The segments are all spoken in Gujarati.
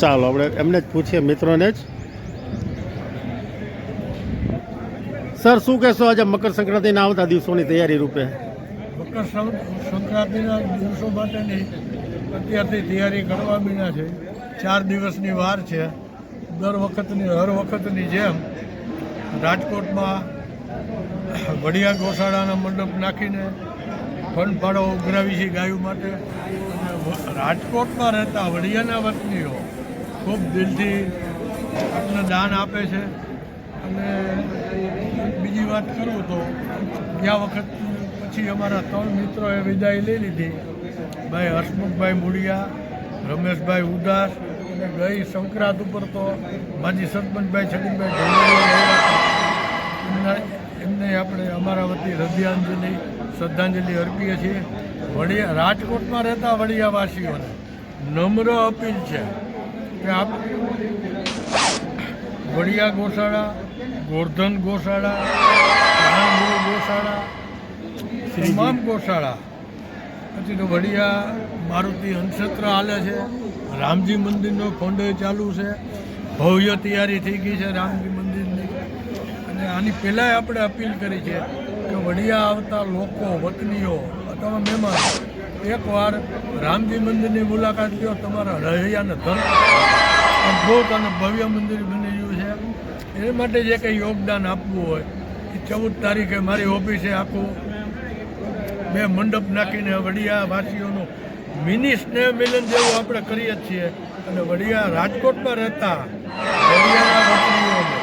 ચાલો, આપણે એમને જ પૂછીએ મિત્રોને જ. સર, શું કહેશો આજે મકર સંક્રાંતિના આવતા દિવસોની તૈયારી રૂપે? મકર સંક્રાંતિના દિવસો માટેની અત્યારથી તૈયારી કરવા મીના છે. ચાર દિવસની વાર છે. દર વખતની, હર વખતની જેમ રાજકોટમાં વડિયા ગોશાળાના મંડપ નાખીને ફંડ ફાળો ઉઘરાવી છે ગાયો માટે. રાજકોટમાં રહેતા વડિયાના વતનીઓ ખૂબ દિલથી આપને દાન આપે છે. અને બીજી વાત કરું તો ગયા વખત પછી અમારા ત્રણ મિત્રોએ વિદાય લઈ લીધી. ભાઈ હસમુખભાઈ મૂળિયા રમેશભાઈ ઉદાસ અને ગઈ સંક્રાંત ઉપર તો માજી સરપંચભાઈ છગનભાઈ એમના આપણે અમારા વતી હૃદયાંજલિ, શ્રદ્ધાંજલિ અર્પીએ છીએ. વડિયા રાજકોટમાં રહેતા વડિયાવાસીઓને નમ્ર અપીલ છે કે આપ વડિયા ગોશાળા ગોરધન ગોશાળા રાણગુરુ ગોશાળા તમામ ગોશાળા પછી તો વડિયા મારુતિ હંસત્ર હાલે છે રામજી મંદિરનો ફંડ ચાલુ છે ભવ્ય તૈયારી થઈ ગઈ છે રામજી મંદિરની. અને આની પહેલાંય આપણે અપીલ કરી છે કે વડિયા આવતા લોકો વતનીઓ અથવા મહેમાન. એકવાર રામજી મંદિરની મુલાકાત લ્યો, તમારા રહૈયાને ધન. અદભુત અને ભવ્ય મંદિર બની ગયું છે. એ માટે જે કંઈ યોગદાન આપવું હોય, એ ચૌદ તારીખે મારી ઓફિસે આખું બે મંડપ નાખીને વડિયા વાસીઓનું મિની સ્નેહ મિલન જેવું આપણે કરીએ જ છીએ. અને વડિયા રાજકોટમાં રહેતા વડિયાના વતનીઓને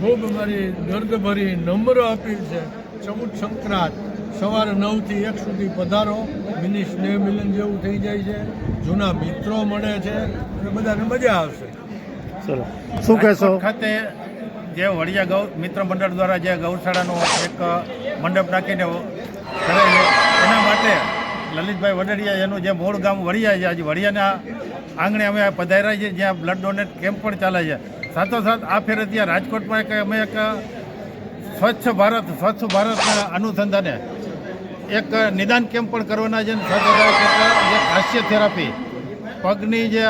ખૂબ મારી દર્દભરી નમ્ર અપીલ છે. ચૌદ સંક્રાંત. સવારે નવથી એક સુધી પધારો. મિની સ્નેહ મિલન જેવું થઈ જાય છે. જૂના મિત્રો મળે છે. અને બધાને મજા આવશે. ચલો. શું કહેશો? ખાતે જે વડિયા ગૌ મિત્ર મંડળ દ્વારા જે ગૌશાળાનો એક મંડપ નાખીને કરે એના માટે લલિતભાઈ વડરિયા એનું જે મૂળ ગામ વડિયા છે આજે વડિયાના આંગણે અમે પધાર્યા છીએ જ્યાં બ્લડ ડોનેટ કેમ્પ પણ ચાલે છે. સાથોસાથ આ ફેરે ત્યાં રાજકોટમાં એક અમે એક સ્વચ્છ ભારત સ્વચ્છ ભારતના અનુસંધાને એક નિદાન કેમ્પ પણ કરવાના છે જે હાસ્ય થેરાપી પગની જે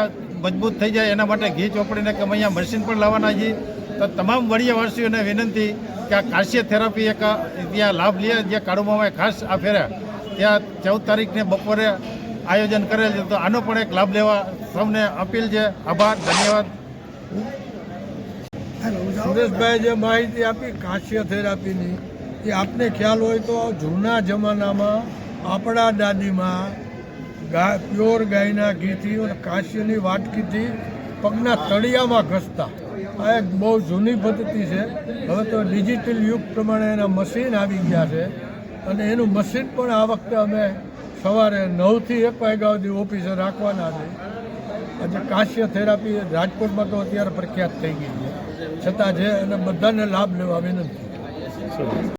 મજબૂત થઈ જાય એના માટે ઘી ચોપડીને કે અમે અહીંયા મશીન પણ લાવવાના છીએ. તો તમામ વડીયવાસીઓને વિનંતી કે આ કાશ્ય થેરાપી એક ત્યાં લાભ લે જે કાળુમાં ખાસ આ ફેરે ત્યાં ચૌદ તારીખને બપોરે આયોજન કરેલ છે. તો આનો પણ એક લાભ લેવા સૌને અપીલ છે. આભાર ધન્યવાદ. સુરેશભાઈ જે માહિતી આપી કાશ્ય થેરાપીની. એ આપને ખ્યાલ હોય તો જૂના જમાનામાં આપણા દાદીમાં ગા પ્યોર ગાયના ઘીથી અને કાશ્યની વાટકીથી પગના તળિયામાં ઘસતા. આ એક બહુ જૂની પદ્ધતિ છે. હવે તો ડિજિટલ યુગ પ્રમાણે એના મશીન આવી ગયા છે અને એનું મશીન પણ આ વખતે અમે સવારે નવથી એક વાગ્યા સુધી ઓફિસે રાખવાના છે. આજે કાશ્ય થેરાપી રાજકોટમાં તો અત્યારે પ્રખ્યાત થઈ ગઈ છે. છતાં જે અને બધાને લાભ લેવા વિનંતી.